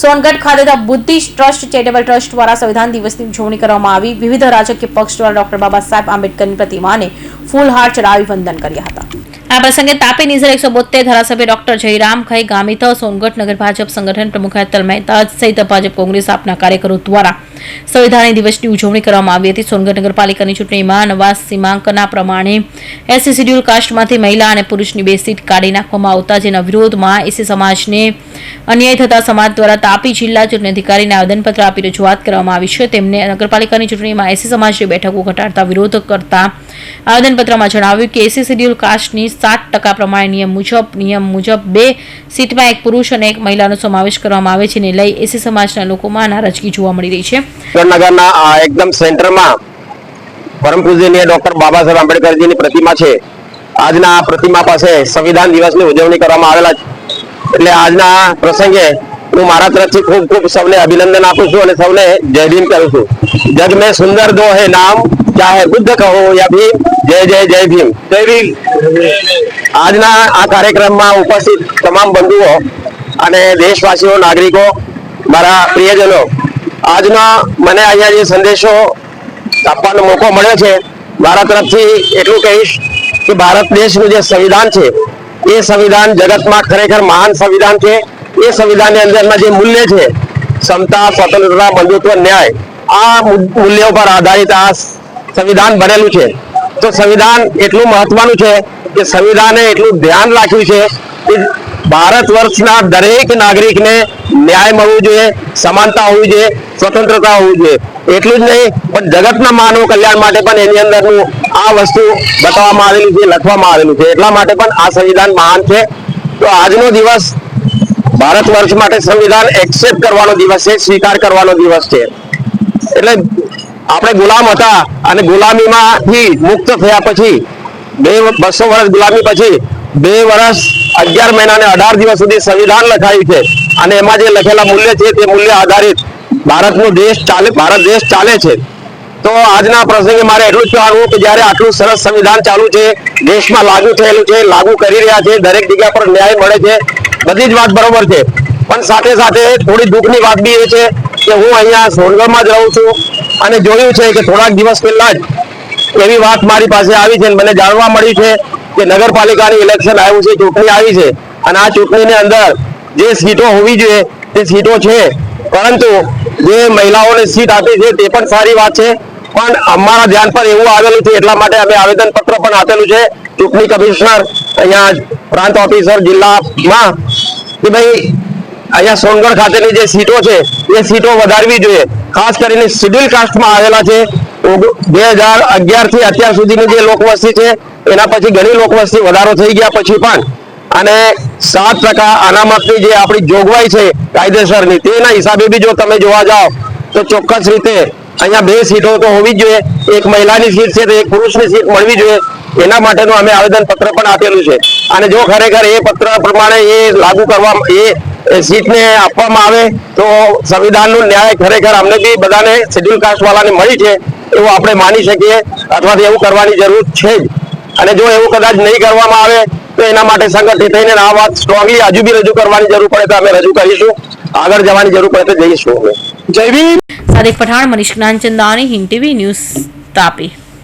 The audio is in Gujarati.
સોનગઢ ખાતે the Buddhist trust charitable trust દ્વારા સંવિધાન દિવસની ઉજવણી કરવામાં આવી. વિવિધ રાજકીય પક્ષ દ્વારા ડોક્ટર બાબા સાહેબ આંબેડકરની પ્રતિમાને ફૂલહાર ચડાવી વંદન કર્યા હતા. આ પ્રસંગે તાપી નિઝર એકસો બોતેર ધારાસભ્ય ડોક્ટર જયરામ ખઈ ગામિત સોનગઢ નગર ભાજપ સંગઠન પ્રમુખ હેતલ મહેતા સહિત ભાજપ કોંગ્રેસ આપના કાર્યકરો દ્વારા સંવિધાન દિવસની ઉજવણી કરવામાં આવી હતી. સોનગઢ નગરપાલિકાની ચૂંટણીમાં નવા સીમાંકના પ્રમાણે એસસી શિડ્યુલ કાસ્ટમાંથી મહિલા અને પુરુષની બે સીટ કાઢી નાખવામાં આવતા, જેના વિરોધમાં એસી સમાજને અન્યાય થતા સમાજ દ્વારા તાપી જિલ્લા ચૂંટણી અધિકારીને આવેદનપત્ર આપી રજૂઆત કરવામાં આવી છે. તેમને નગરપાલિકાની ચૂંટણીમાં એસી સમાજની બેઠકો ઘટાડતા વિરોધ કરતા આવેદનપત્રમાં જણાવ્યું કે એસી શિડ્યુલ કાસ્ટની સાત ટકા પ્રમાણે નિયમ મુજબ નિયમ મુજબ બે સીટમાં એક પુરુષ અને એક મહિલાનો સમાવેશ કરવામાં આવે છે ને લઈ એસી સમાજના લોકોમાં નારાજગી જોવા મળી રહી છે. સુરેન્દ્રનગરના એકદમ સેન્ટરમાં પરમ પૂજનીય ડોક્ટર બાબા સાહેબ આંબેડકરજીની પ્રતિમા છે. આજના આ પ્રતિમા પાસે સંવિધાન દિવસની ઉજવણી કરવામાં આવેલા છે. એટલે આજના પ્રસંગે હું મારા તરફથી ખૂબ ખૂબ સૌને અભિનંદન આપું છું અને સૌને જય ભીમ કરું છું. જગ મેં સુંદર દો હે નામ ચાહે બુદ્ધ કહો યા ભીમ જય જય જય ભીમ. જય ભીમ. આજના આ કાર્યક્રમમાં ઉપસ્થિત તમામ બંધુઓ અને દેશવાસીઓ નાગરિકો મારા પ્રિયજનો આજના મને અહીંયા જે સંદેશો આપવાનો મોકો મળ્યો છે, મારા તરફથી એટલું કહીશ કે ભારત દેશનું જે સંવિધાન છે, એ સંવિધાન જગતમાં ખરેખર મહાન સંવિધાન છે. એ સંવિધાનની અંદરના જે મૂલ્ય છે ક્ષમતા સ્વતંત્રતા, બંધુત્વ, ન્યાય, આ મૂલ્યો પર આધારિત આ સંવિધાન બનેલું છે. તો સંવિધાન એટલું મહત્વનું છે કે સંવિધાને એટલું ધ્યાન રાખ્યું છે કે ભારત વર્ષના દરેક નાગરિકને ન્યાય મળવું જોઈએ, સમાનતા હોવી જોઈએ, સ્વતંત્રતા હોવી જોઈએ. એટલું જ નહીં, પણ જગતના માનવ કલ્યાણ માટે પણ એની અંદરનું આ વસ્તુ બતાવવામાં આવેલી છે, લખવામાં આવેલું છે. એટલા માટે પણ આ સંવિધાન મહાન છે. તો આજનો દિવસ ભારત વર્ષ માટે સંવિધાન એક્સેપ્ટ કરવાનો દિવસ છે, સ્વીકાર કરવાનો દિવસ છે. એટલે આપણે ગુલામ હતા અને ગુલામીમાંથી મુક્ત થયા પછી, બે બસો વર્ષ ગુલામી પછી, બે વર્ષ અગિયાર મહિના અને અઢાર દિવસ સુધી સંવિધાન લખાયું છે. અને એમાં જે લખેલા મૂલ્ય છે તે મૂલ્ય આધારિત ભારતનો દેશ ચાલે, ભારત દેશ ચાલે છે. તો આજના પ્રસંગે મારે એટલું જ કહેવાનું કે જ્યારે આટલું સરસ સંવિધાન ચાલુ છે, દેશમાં લાગુ થયેલું છે, લાગુ કરી રહ્યા છે, દરેક જગ્યા પર ન્યાય મળે છે, બધી જ વાત બરોબર છે. પણ સાથે સાથે થોડી દુઃખની વાત બી એ છે કે હું અહીંયા સોનગઢમાં જ રહું છું અને જોયું છે કે થોડાક દિવસ પહેલા જ એવી વાત મારી પાસે આવી છે મને જાણવા મળ્યું છે કે નગરપાલિકાની ઇલેક્શન આવ્યું છે, ચૂંટણી આવી છે. અને આ ચૂંટણીની અંદર જે સીટો હોવી જોઈએ, તે સીટો છે. પરંતુ જે મહિલાઓને સીટ આપી છે, તે પણ સારી વાત છે. પણ અમારા ધ્યાન પર એવું આવેલું છે, એટલા માટે અમે આવેદન પત્ર પણ આપેલું છે. ચૂંટણી કમિશનર અહીંયા પ્રાંત ઓફિસર જિલ્લામાં કે ભાઈ, અહીંયા સોનગઢ ખાતેની જે સીટો છે, એ સીટો વધારવી જોઈએ. ખાસ કરીને શિડ્યુલ કાસ્ટમાં આવેલા છે. બે હજાર અગિયારથી અત્યાર સુધીની જે લોકવસ્તી છે એના પછી ઘણી લોકવસ્તી વધારો થઈ ગયા પછી પણ. અને સાત ટકા અનામતની જે આપણી જોગવાઈ છે કાયદેસરની, તેના હિસાબે બી જો તમે જોવા જાઓ, તો ચોક્કસ રીતે અહીંયા બે સીટો તો હોવી જ જોઈએ. એક મહિલાની સીટ છે, તો એક પુરુષની સીટ મળવી જોઈએ. એના માટેનું અમે આવેદન પત્ર પણ આપેલું છે. અને જો ખરેખર એ પત્ર પ્રમાણે એ લાગુ કરવા, એ સીટને આપવામાં આવે, તો સંવિધાનનું ન્યાય ખરેખર અમને બી બધાને શેડ્યુલ કાસ્ટ વાળાને મળી છે. એવું આપણે માની શકીએ. અથવા એવું કરવાની જરૂર છે જ. અને જો એવું કદાચ નહીં કરવામાં આવે તો એના માટે સંગઠિત થઈને આ વાત સ્ટ્રોંગલી હજુ બી રજૂ કરવાની જરૂર પડે તો અમે રજૂ કરીશું. આગળ જવાની જરૂર પડે તો જઈશું અમે. Jai Bhim. Sadiq Pathan Manish Gyanchandani Hind TV news Tapi.